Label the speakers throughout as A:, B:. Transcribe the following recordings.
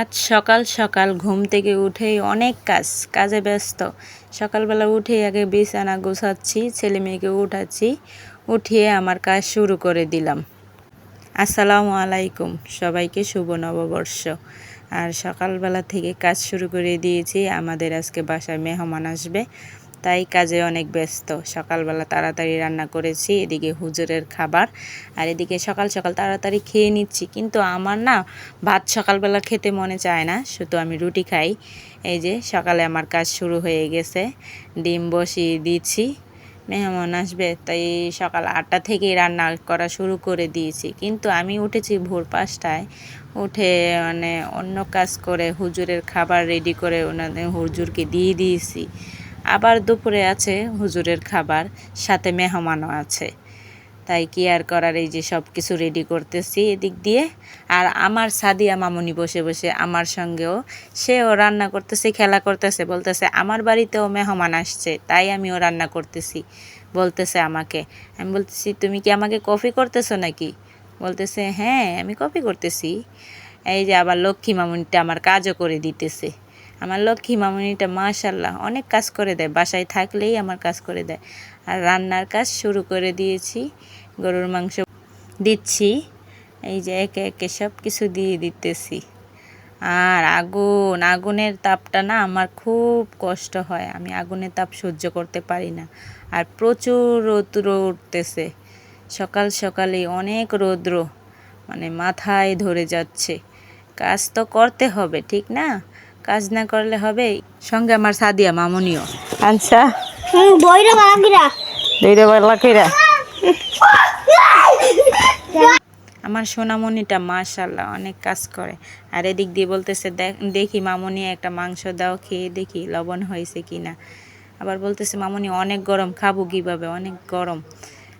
A: আজ সকাল সকাল ঘুম থেকে উঠেই অনেক কাজ, কাজে ব্যস্ত। সকালবেলা উঠে আগে বিছানা গোছাচ্ছি, ছেলে মেয়েকে উঠাচ্ছি, উঠিয়ে আমার কাজ শুরু করে দিলাম। আসসালামু আলাইকুম, সবাইকে শুভ নববর্ষ। আর সকালবেলা থেকে কাজ শুরু করে দিয়েছি, আমাদের আজকে বাসায় মেহমান আসবে। তাই কাজে অনেক ব্যস্ত। সকালবেলা তাড়াতাড়ি রান্না করেছি, এদিকে হুজুরের খাবার আর এদিকে সকাল সকাল তাড়াতাড়ি খেয়ে নিচ্ছি। কিন্তু আমার না ভাত সকালবেলা খেতে মনে চায় না, শুধু আমি রুটি খাই। এই যে সকালে আমার কাজ শুরু হয়ে গেছে, ডিম বসিয়ে দিচ্ছি, মেহমান আসবে, তাই সকাল আটটা থেকেই রান্না করা শুরু করে দিয়েছি। কিন্তু আমি উঠেছি ভোর পাঁচটায়, উঠে মানে অন্য কাজ করে হুজুরের খাবার রেডি করে ওনাদের হুজুরকে দিয়ে দিয়েছি। আবার দুপুরে আছে হুজুরের খাবার, সাথে মেহমানও আছে। তাই কি আর করার, এই যে সব কিছু রেডি করতেছি এদিক দিয়ে। আর আমার সাদিয়া মামুনি বসে বসে আমার সঙ্গেও, সেও রান্না করতেছে, খেলা করতেছে, বলতেছে, আমার বাড়িতেও মেহমান আসছে, তাই আমিও রান্না করতেছি। বলতেছে আমাকে। আমি বলতেছি, তুমি কি আমাকে কফি করতেছো নাকি? বলতেছে হ্যাঁ আমি কফি করতেছি। এই যে আবার লক্ষ্মী মামুনিটা আমার কাজও করে দিতেছে। আমার লক্ষ্মী মামুনিটা মাশাল্লাহ অনেক কাজ করে দেয়, বাসায় থাকলেই আমার কাজ করে দেয়। আর রান্নার কাজ শুরু করে দিয়েছি, গরুর মাংস দিচ্ছি, এই যে একে একে সব কিছু দিয়ে দিতেছি। আর আগুন, আগুনের তাপটা না আমার খুব কষ্ট হয়, আমি আগুনের তাপ সহ্য করতে পারি না। আর প্রচুর রৌদ্র উঠতেছে, সকাল সকালে অনেক রৌদ্র মানে মাথায় ধরে যাচ্ছে। কাজ তো করতে হবে, ঠিক না? কাজ না করলে হবে। সঙ্গে আমার সাদিয়া মামনিও। আচ্ছা।
B: হুম বইরা
A: আমার সোনামণিটা মাশাল্লাহ অনেক কাজ করে। আর এদিক দিয়ে বলতেছে দেখ দেখি মামনি একটা মাংস দাও খেয়ে দেখি লবণ হয়েছে কি না আবার বলতেছে মামনি অনেক গরম খাব কীভাবে? অনেক গরম।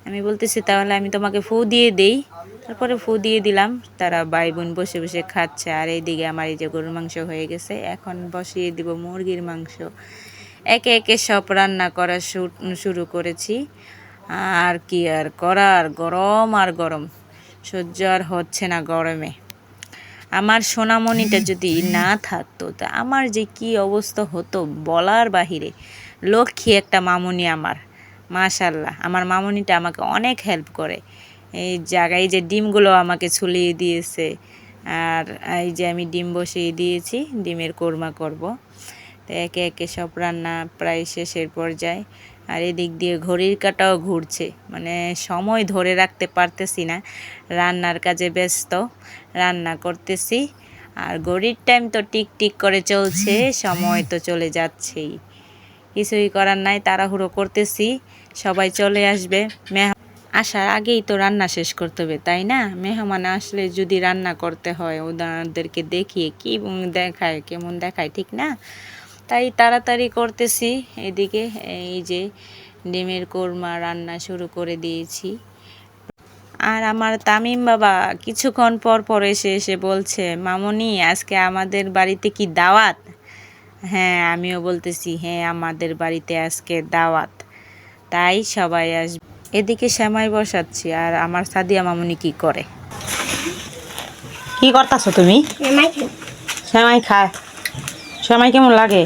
A: আমি বলতেছি তাহলে আমি তোমাকে ফু দিয়ে দেই। তারপরে ফু দিয়ে দিলাম। তারা ভাই বোন বসে বসে খাচ্ছে। আর এইদিকে আমার এই যে গরুর মাংস হয়ে গেছে। এখন বসিয়ে দিব মুরগির মাংস। একে একে সব রান্না করা শুরু করেছি। আর কি আর করার? গরম আর গরম। সহ্য আর হচ্ছে না গরমে। আমার সোনামণিটা যদি না থাকতো, তা আমার যে কি অবস্থা হতো বলার বাহিরে। লক্ষ্মী একটা মামুনি আমার। মাশাল্লাহ। আমার মামুনিটা আমাকে অনেক হেল্প করে। এই জায়গায় যে ডিমগুলো আমাকে ছুলিয়ে দিয়েছে, আর এই যে আমি ডিম বসিয়ে দিয়েছি, ডিমের কোরমা করব। তো একে একে সব রান্না প্রায় শেষের পর্যায়ে। আর এদিক দিয়ে ঘড়ির কাটাও ঘুরছে মানে সময় ধরে রাখতে পারতেছি না। রান্নার কাজে ব্যস্ত, রান্না করতেছি, আর ঘড়ির টাইম তো টিক টিক করে চলছে, সময় তো চলে যাচ্ছেই। কিছুই করার নাই, তাড়াহুড়ো করতেছি, সবাই চলে আসবে মেহ আসার আগেই তো রান্না শেষ করতে হবে, তাই না? মেহমান আসলে যদি রান্না করতে হয় ওদেরকে দেখিয়ে কি দেখায়, কেমন দেখায়, ঠিক না? তাই তাড়াতাড়ি করতেছি। এদিকে এই যে ডিমের কোরমা রান্না শুরু করে দিয়েছি। আর আমার তামিম বাবা কিছুক্ষণ পর পর এসে এসে বলছে, মামনি, আজকে আমাদের বাড়িতে কি দাওয়াত? হ্যাঁ আমিও বলতেছি হ্যাঁ আমাদের বাড়িতে আজকে দাওয়াত। তাই সবাই আসবে। এদিকে শ্যামাই বসাচ্ছি আর আমার সাদিয়া মামুনি কি করে? কি করতেছো তুমি? শ্যামাই খায়। শ্যামাই কেমন লাগে?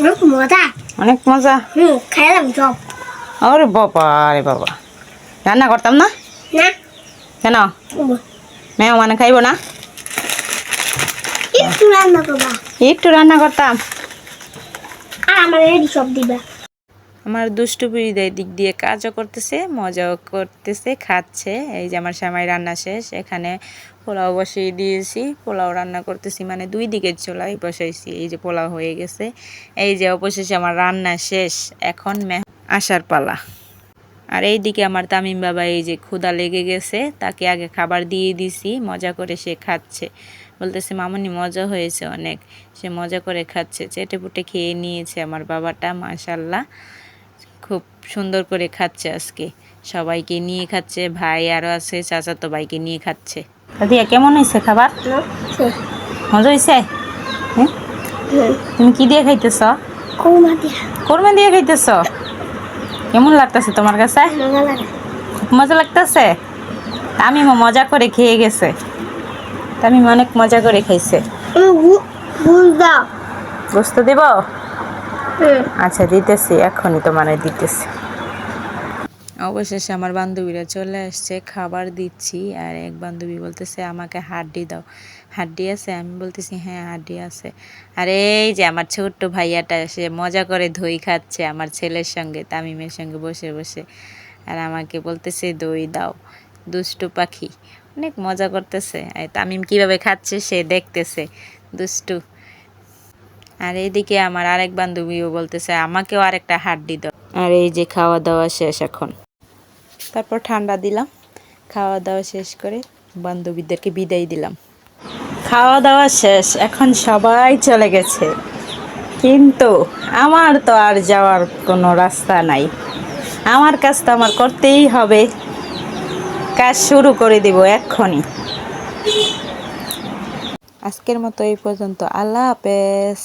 B: অনেক মজা।
A: অনেক মজা।
B: খাইলাম সব।
A: আরে বাবা আরে বাবা। রান্না করতাম না?
B: না।
A: কেন?
B: উম,
A: মানে খাইব না?
B: একটু রান্না করবা।
A: একটু রান্না করতাম।
B: আর আমার রেডি সব দিবা।
A: আমার দুষ্টু দিক দিয়ে কাজও করতেছে, মজাও করতেছে, খাচ্ছে। এই যে আমার শ্যামাই রান্না শেষ, এখানে পোলাও বসিয়ে দিয়েছি। পোলাও রান্না করতেছি মানে দুই দিকের চোলাই বসাইছি, এই যে পোলাও হয়ে গেছে। এই যে অবশেষে আমার রান্না শেষ, এখন মেহ আসার পালা। আর এই দিকে আমার তামিম বাবা এই যে ক্ষুদা লেগে গেছে, তাকে আগে খাবার দিয়ে দিছি, মজা করে সে খাচ্ছে। বলতেছে, মামনি, মজা হয়েছে অনেক। সে মজা করে খাচ্ছে চেটে পুটে খেয়ে নিয়েছে আমার বাবাটা, মাশাল্লাহ। খুব সুন্দর করে খাচ্ছে আজকে সবাইকে নিয়ে খাচ্ছে ভাই আরও আছে চাচাতো ভাইকে নিয়ে খাচ্ছে দিয়া কেমন হয়েছে খাবার মজা হয়েছে হ্যাঁ তুমি কি দিয়ে খাইতেছ কোরমা দিয়ে খাইতেছ কেমন লাগতেছে তোমার কাছে
B: মজা
A: খুব মজা লাগতেছে তামিমও মজা করে খেয়ে গেছে তামিম অনেক মজা করে খাইছে বুঝতে দিব আচ্ছা দিতেছি, এখনই তোমার দিতেছি। অবশেষে আমার বান্ধবীরা চলে আসছে, খাবার দিচ্ছি, আর এক বান্ধবী বলতেছে, আমাকে হাড্ডি দাও। হাড্ডি আছে? আমি বলতেছি হ্যাঁ হাড্ডি আছে। আর এই যে আমার ছোট্ট ভাইয়াটা, সে মজা করে দই খাচ্ছে আমার ছেলের সঙ্গে, তামিমের সঙ্গে বসে বসে। আর আমাকে বলতেছে, দই দাও, দুষ্টু পাখি। অনেক মজা করতেছে। আর তামিম কীভাবে খাচ্ছে, সে দেখতেছে। দুষ্টু আর এইদিকে আমার আরেক বান্ধবীও বলতেছে, আমাকেও আরেকটা হাড্ডি দাও। আর এই যে খাওয়া দাওয়া শেষ এখন। তারপর ঠান্ডা দিলাম, খাওয়া দাওয়া শেষ করে বান্ধবীদেরকে বিদায় দিলাম। খাওয়া দাওয়া শেষ, এখন সবাই চলে গেছে। কিন্তু আমার তো আর যাওয়ার কোনো রাস্তা নাই। আমার কাজ তো আমার করতেই হবে। কাজ শুরু করে দিব এক্ষুনি। আজকের মতো এই পর্যন্ত। আল্লাহ হাফেজ।